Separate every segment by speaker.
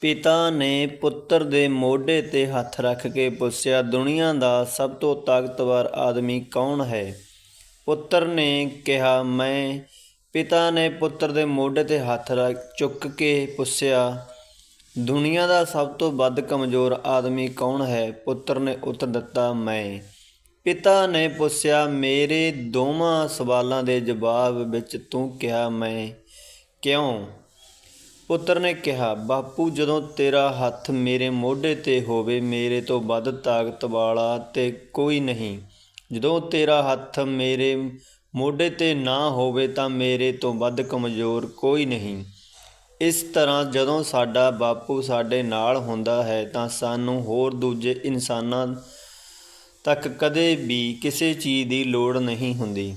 Speaker 1: ਪਿਤਾ ਨੇ ਪੁੱਤਰ ਦੇ ਮੋਢੇ 'ਤੇ ਹੱਥ ਰੱਖ ਕੇ ਪੁੱਛਿਆ, ਦੁਨੀਆ ਦਾ ਸਭ ਤੋਂ ਤਾਕਤਵਰ ਆਦਮੀ ਕੌਣ ਹੈ? ਪੁੱਤਰ ਨੇ ਕਿਹਾ, ਮੈਂ। ਪਿਤਾ ਨੇ ਪੁੱਤਰ ਦੇ ਮੋਢੇ 'ਤੇ ਹੱਥ ਰੱਖ ਚੁੱਕ ਕੇ ਪੁੱਛਿਆ, ਦੁਨੀਆ ਦਾ ਸਭ ਤੋਂ ਵੱਧ ਕਮਜ਼ੋਰ ਆਦਮੀ ਕੌਣ ਹੈ? ਪੁੱਤਰ ਨੇ ਉੱਤਰ ਦਿੱਤਾ, ਮੈਂ। ਪਿਤਾ ਨੇ ਪੁੱਛਿਆ, ਮੇਰੇ ਦੋਵਾਂ ਸਵਾਲਾਂ ਦੇ ਜਵਾਬ ਵਿੱਚ ਤੂੰ ਕਿਹਾ, ਮੈਂ ਕਿਉਂ? ਪੁੱਤਰ ਨੇ ਕਿਹਾ, ਬਾਪੂ, ਜਦੋਂ ਤੇਰਾ ਹੱਥ ਮੇਰੇ ਮੋਢੇ ਤੇ ਹੋਵੇ, ਮੇਰੇ ਤੋਂ ਵੱਧ ਤਾਕਤ ਵਾਲਾ ਤੇ ਕੋਈ ਨਹੀਂ। ਜਦੋਂ ਤੇਰਾ ਹੱਥ ਮੇਰੇ ਮੋਢੇ ਤੇ ਨਾ ਹੋਵੇ, ਤਾਂ ਮੇਰੇ ਤੋਂ ਵੱਧ ਕਮਜ਼ੋਰ ਕੋਈ ਨਹੀਂ। ਇਸ ਤਰ੍ਹਾਂ ਜਦੋਂ ਸਾਡਾ ਬਾਪੂ ਸਾਡੇ ਨਾਲ ਹੁੰਦਾ ਹੈ, ਤਾਂ ਸਾਨੂੰ ਹੋਰ ਦੂਜੇ ਇਨਸਾਨਾਂ ਤੱਕ ਕਦੇ ਵੀ ਕਿਸੇ ਚੀਜ਼ ਦੀ ਲੋੜ ਨਹੀਂ ਹੁੰਦੀ।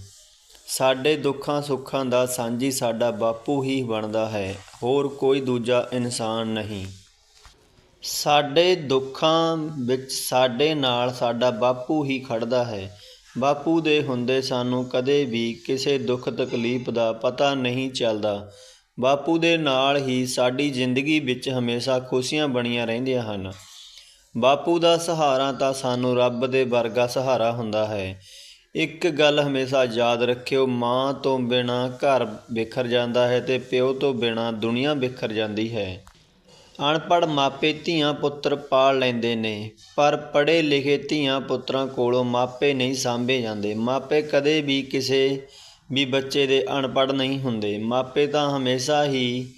Speaker 1: ਸਾਡੇ ਦੁੱਖਾਂ ਸੁੱਖਾਂ ਦਾ ਸਾਂਝੀ ਸਾਡਾ ਬਾਪੂ ਹੀ ਬਣਦਾ ਹੈ, ਹੋਰ ਕੋਈ ਦੂਜਾ ਇਨਸਾਨ ਨਹੀਂ। ਸਾਡੇ ਦੁੱਖਾਂ ਵਿੱਚ ਸਾਡੇ ਨਾਲ ਸਾਡਾ ਬਾਪੂ ਹੀ ਖੜਦਾ ਹੈ। ਬਾਪੂ ਦੇ ਹੁੰਦੇ ਸਾਨੂੰ ਕਦੇ ਵੀ ਕਿਸੇ ਦੁੱਖ ਤਕਲੀਫ ਦਾ ਪਤਾ ਨਹੀਂ ਚੱਲਦਾ। ਬਾਪੂ ਦੇ ਨਾਲ ਹੀ ਸਾਡੀ ਜ਼ਿੰਦਗੀ ਵਿੱਚ ਹਮੇਸ਼ਾ ਖੁਸ਼ੀਆਂ ਬਣੀਆਂ ਰਹਿੰਦੀਆਂ ਹਨ। ਬਾਪੂ ਦਾ ਸਹਾਰਾ ਤਾਂ ਸਾਨੂੰ ਰੱਬ ਦੇ ਵਰਗਾ ਸਹਾਰਾ ਹੁੰਦਾ ਹੈ। ਇੱਕ ਗੱਲ ਹਮੇਸ਼ਾ ਯਾਦ ਰੱਖਿਓ, ਮਾਂ ਤੋਂ ਬਿਨਾ ਘਰ ਵਿਖਰ ਜਾਂਦਾ ਹੈ ਤੇ ਪਿਓ ਤੋਂ ਬਿਨਾ ਦੁਨੀਆ ਵਿਖਰ ਜਾਂਦੀ ਹੈ। ਅਨਪੜ੍ਹ ਮਾਪੇ ਧੀਆਂ ਪੁੱਤਰ ਪਾਲ ਲੈਂਦੇ ਨੇ, ਪਰ ਪੜ੍ਹੇ ਲਿਖੇ ਧੀਆਂ ਪੁੱਤਰਾਂ ਕੋਲੋਂ ਮਾਪੇ ਨਹੀਂ ਸਾਂਭੇ ਜਾਂਦੇ। ਮਾਪੇ ਕਦੇ ਵੀ ਕਿਸੇ ਵੀ ਬੱਚੇ ਦੇ ਅਨਪੜ੍ਹ ਨਹੀਂ ਹੁੰਦੇ। ਮਾਪੇ ਤਾਂ ਹਮੇਸ਼ਾ ਹੀ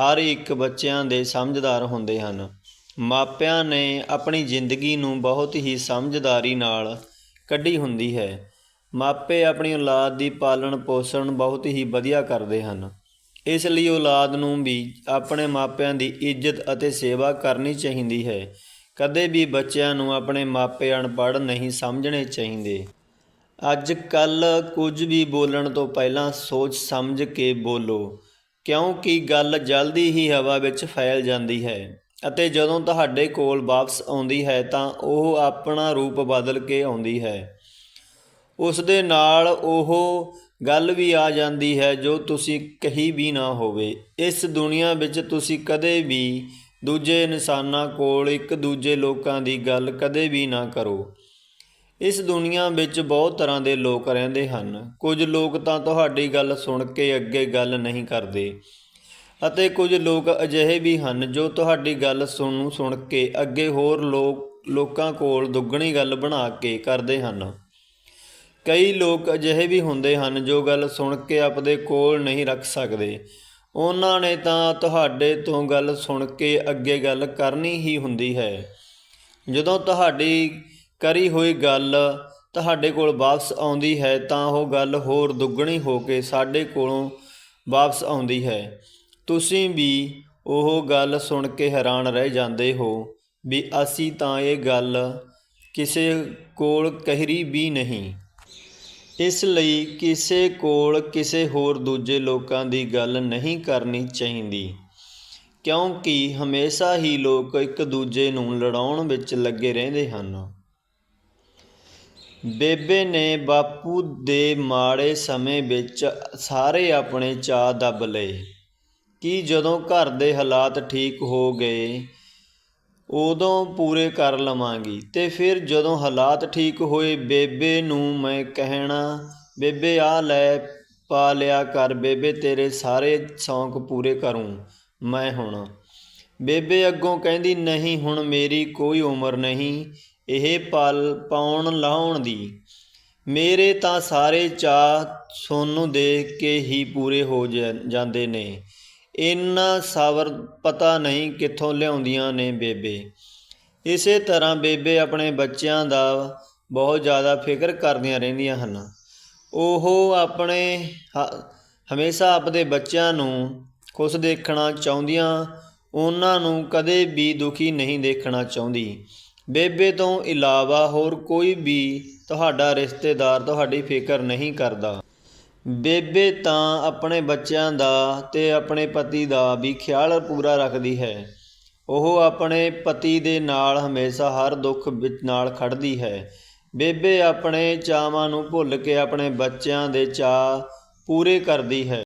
Speaker 1: ਹਰ ਇੱਕ ਬੱਚਿਆਂ ਦੇ ਸਮਝਦਾਰ ਹੁੰਦੇ ਹਨ। ਮਾਪਿਆਂ ਨੇ ਆਪਣੀ ਜ਼ਿੰਦਗੀ ਨੂੰ ਬਹੁਤ ਹੀ ਸਮਝਦਾਰੀ ਨਾਲ ਕੱਢੀ ਹੁੰਦੀ ਹੈ। ਮਾਪੇ ਆਪਣੀ ਔਲਾਦ ਦੀ ਪਾਲਣ ਪੋਸ਼ਣ ਬਹੁਤ ਹੀ ਵਧੀਆ ਕਰਦੇ ਹਨ। ਇਸ ਲਈ ਔਲਾਦ ਨੂੰ ਵੀ ਆਪਣੇ ਮਾਪਿਆਂ ਦੀ ਇੱਜ਼ਤ ਅਤੇ ਸੇਵਾ ਕਰਨੀ ਚਾਹੀਦੀ ਹੈ। ਕਦੇ ਵੀ ਬੱਚਿਆਂ ਨੂੰ ਆਪਣੇ ਮਾਪੇ ਅਨਪੜ੍ਹ ਨਹੀਂ ਸਮਝਣੇ ਚਾਹੀਦੇ। ਅੱਜ ਕੱਲ ਕੁਝ ਵੀ ਬੋਲਣ ਤੋਂ ਪਹਿਲਾਂ ਸੋਚ ਸਮਝ ਕੇ ਬੋਲੋ, ਕਿਉਂਕਿ ਗੱਲ ਜਲਦੀ ਹੀ ਹਵਾ ਵਿੱਚ ਫੈਲ ਜਾਂਦੀ ਹੈ ਅਤੇ ਜਦੋਂ ਤੁਹਾਡੇ ਕੋਲ ਵਾਪਸ ਆਉਂਦੀ ਹੈ ਤਾਂ ਉਹ ਆਪਣਾ ਰੂਪ ਬਦਲ ਕੇ ਆਉਂਦੀ ਹੈ। ਉਸ ਦੇ ਨਾਲ ਉਹ ਗੱਲ ਵੀ ਆ ਜਾਂਦੀ ਹੈ ਜੋ ਤੁਸੀਂ ਕਹੀ ਵੀ ਨਾ ਹੋਵੇ। ਇਸ ਦੁਨੀਆ ਵਿੱਚ ਤੁਸੀਂ ਕਦੇ ਵੀ ਦੂਜੇ ਇਨਸਾਨਾਂ ਕੋਲ ਇੱਕ ਦੂਜੇ ਲੋਕਾਂ ਦੀ ਗੱਲ ਕਦੇ ਵੀ ਨਾ ਕਰੋ। ਇਸ ਦੁਨੀਆ ਵਿੱਚ ਬਹੁਤ ਤਰ੍ਹਾਂ ਦੇ ਲੋਕ ਰਹਿੰਦੇ ਹਨ। ਕੁਝ ਲੋਕ ਤਾਂ ਤੁਹਾਡੀ ਗੱਲ ਸੁਣ ਕੇ ਅੱਗੇ ਗੱਲ ਨਹੀਂ ਕਰਦੇ ਅਤੇ ਕੁਝ ਲੋਕ ਅਜਿਹੇ ਵੀ ਹਨ ਜੋ ਤੁਹਾਡੀ ਗੱਲ ਸੁਣ ਸੁਣ ਕੇ ਅੱਗੇ ਹੋਰ ਲੋਕ ਲੋਕਾਂ ਕੋਲ ਦੁੱਗਣੀ ਗੱਲ ਬਣਾ ਕੇ ਕਰਦੇ ਹਨ। ਕਈ ਲੋਕ ਅਜਿਹੇ ਵੀ ਹੁੰਦੇ ਹਨ ਜੋ ਗੱਲ ਸੁਣ ਕੇ ਆਪਦੇ ਕੋਲ ਨਹੀਂ ਰੱਖ ਸਕਦੇ। ਉਹਨਾਂ ਨੇ ਤਾਂ ਤੁਹਾਡੇ ਤੋਂ ਗੱਲ ਸੁਣ ਕੇ ਅੱਗੇ ਗੱਲ ਕਰਨੀ ਹੀ ਹੁੰਦੀ ਹੈ। ਜਦੋਂ ਤੁਹਾਡੀ ਕਰੀ ਹੋਈ ਗੱਲ ਤੁਹਾਡੇ ਕੋਲ ਵਾਪਸ ਆਉਂਦੀ ਹੈ ਤਾਂ ਉਹ ਗੱਲ ਹੋਰ ਦੁੱਗਣੀ ਹੋ ਕੇ ਸਾਡੇ ਕੋਲੋਂ ਵਾਪਸ ਆਉਂਦੀ ਹੈ। ਤੁਸੀਂ ਵੀ ਉਹ ਗੱਲ ਸੁਣ ਕੇ ਹੈਰਾਨ ਰਹਿ ਜਾਂਦੇ ਹੋ ਵੀ ਅਸੀਂ ਤਾਂ ਇਹ ਗੱਲ ਕਿਸੇ ਕੋਲ ਕਹਿਰੀ ਵੀ ਨਹੀਂ। ਇਸ ਲਈ ਕਿਸੇ ਕੋਲ ਕਿਸੇ ਹੋਰ ਦੂਜੇ ਲੋਕਾਂ ਦੀ ਗੱਲ ਨਹੀਂ ਕਰਨੀ ਚਾਹੀਦੀ, ਕਿਉਂਕਿ ਹਮੇਸ਼ਾ ਹੀ ਲੋਕ ਇੱਕ ਦੂਜੇ ਨੂੰ ਲੜਾਉਣ ਵਿੱਚ ਲੱਗੇ ਰਹਿੰਦੇ ਹਨ। ਬੇਬੇ ਨੇ ਬਾਪੂ ਦੇ ਮਾੜੇ ਸਮੇਂ ਵਿੱਚ ਸਾਰੇ ਆਪਣੇ ਚਾਅ ਦੱਬ ਲਏ ਕਿ ਜਦੋਂ ਘਰ ਦੇ ਹਾਲਾਤ ਠੀਕ ਹੋ ਗਏ ਉਦੋਂ ਪੂਰੇ ਕਰ ਲਵਾਂਗੀ ਤੇ ਫਿਰ ਜਦੋਂ ਹਾਲਾਤ ਠੀਕ ਹੋਏ, ਬੇਬੇ ਨੂੰ ਮੈਂ ਕਹਿਣਾ, ਬੇਬੇ ਆ ਲੈ ਪਾ ਲਿਆ ਕਰ, ਬੇਬੇ, ਤੇਰੇ ਸਾਰੇ ਸ਼ੌਂਕ ਪੂਰੇ ਕਰੂੰ ਮੈਂ ਹੁਣ। ਬੇਬੇ ਅੱਗੋਂ ਕਹਿੰਦੀ, ਨਹੀਂ, ਹੁਣ ਮੇਰੀ ਕੋਈ ਉਮਰ ਨਹੀਂ, ਇਹ ਪਲ ਪਾਉਣ ਲਾਉਣ ਦੀ। ਮੇਰੇ ਤਾਂ ਸਾਰੇ ਚਾਅ ਸੋਨੂੰ ਦੇਖ ਕੇ ਹੀ ਪੂਰੇ ਹੋ ਜਾ- ਜਾਂਦੇ ਨੇ। ਇੰਨਾ ਸਬਰ ਪਤਾ ਨਹੀਂ ਕਿੱਥੋਂ ਲਿਆਉਂਦੀਆਂ ਨੇ ਬੇਬੇ। ਇਸੇ ਤਰ੍ਹਾਂ ਬੇਬੇ ਆਪਣੇ ਬੱਚਿਆਂ ਦਾ ਬਹੁਤ ਜ਼ਿਆਦਾ ਫਿਕਰ ਕਰਦੀਆਂ ਰਹਿੰਦੀਆਂ ਹਨ। ਉਹ ਆਪਣੇ ਹ- ਹਮੇਸ਼ਾ ਆਪਣੇ ਬੱਚਿਆਂ ਨੂੰ ਖੁਸ਼ ਦੇਖਣਾ ਚਾਹੁੰਦੀਆਂ, ਉਹਨਾਂ ਨੂੰ ਕਦੇ ਵੀ ਦੁਖੀ ਨਹੀਂ ਦੇਖਣਾ ਚਾਹੁੰਦੀ। ਬੇਬੇ ਤੋਂ ਇਲਾਵਾ ਹੋਰ ਕੋਈ ਵੀ ਤੁਹਾਡਾ ਰਿਸ਼ਤੇਦਾਰ ਤੁਹਾਡੀ ਫਿਕਰ ਨਹੀਂ ਕਰਦਾ। ਬੇਬੇ ਤਾਂ ਆਪਣੇ ਬੱਚਿਆਂ ਦਾ ਤੇ ਆਪਣੇ ਪਤੀ ਦਾ ਵੀ ਖਿਆਲ ਪੂਰਾ ਰੱਖਦੀ ਹੈ। ਉਹ ਆਪਣੇ ਪਤੀ ਦੇ ਨਾਲ ਹਮੇਸ਼ਾ ਹਰ ਦੁੱਖ ਵਿੱਚ ਨਾਲ ਖੜਦੀ ਹੈ। ਬੇਬੇ ਆਪਣੇ ਚਾਵਾਂ ਨੂੰ ਭੁੱਲ ਕੇ ਆਪਣੇ ਬੱਚਿਆਂ ਦੇ ਚਾਅ ਪੂਰੇ ਕਰਦੀ ਹੈ।